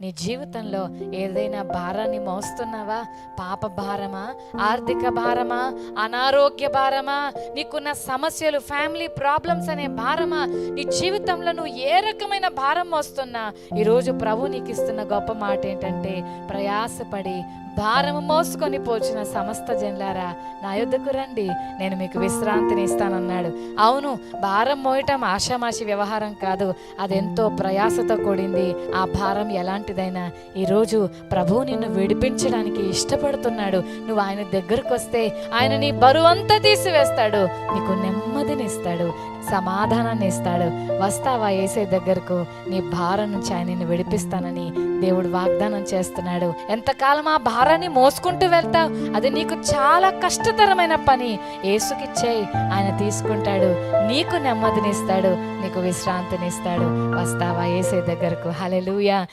నీ జీవితంలో ఏదైనా భారాన్ని మోస్తున్నావా? పాప భారమా? ఆర్థిక భారమా? అనారోగ్య భారమా? నీకున్న సమస్యలు ఫ్యామిలీ ప్రాబ్లమ్స్ అనే భారమా? నీ జీవితంలో నువ్వు ఏ రకమైన భారం మోస్తున్నా? ఈరోజు ప్రభు నీకు ఇస్తున్న గొప్ప మాట ఏంటంటే ప్రయాసపడి భారము మోసుకొని పోచిన సమస్త జన్లారా నా యొద్దకు రండి నేను మీకు విశ్రాంతిని ఇస్తానన్నాడు. అవును భారం మోయటం ఆషామాషి వ్యవహారం కాదు అదెంతో ప్రయాసతో కూడింది. ఆ భారం ఎలాంటిదైనా ఈరోజు ప్రభు నిన్ను విడిపించడానికి ఇష్టపడుతున్నాడు. నువ్వు ఆయన దగ్గరకు వస్తే ఆయన నీ బరువంతా తీసివేస్తాడు. నీకు నెమ్మదినిస్తాడు సమాధానాన్ని ఇస్తాడు. వస్తావా ఏసే దగ్గరకు? నీ భారం నుంచి ఆయన నిన్ను విడిపిస్తానని దేవుడు వాగ్దానం చేస్తున్నాడు. ఎంతకాలం ఆ భారాన్ని మోసుకుంటూ వెళ్తావు. అది నీకు చాలా కష్టతరమైన పని. ఏసుకిచ్చేయి ఆయన తీసుకుంటాడు. నీకు నెమ్మదినిస్తాడు. నీకు విశ్రాంతినిస్తాడు. వస్తావా ఏసే దగ్గరకు? హలెలుయా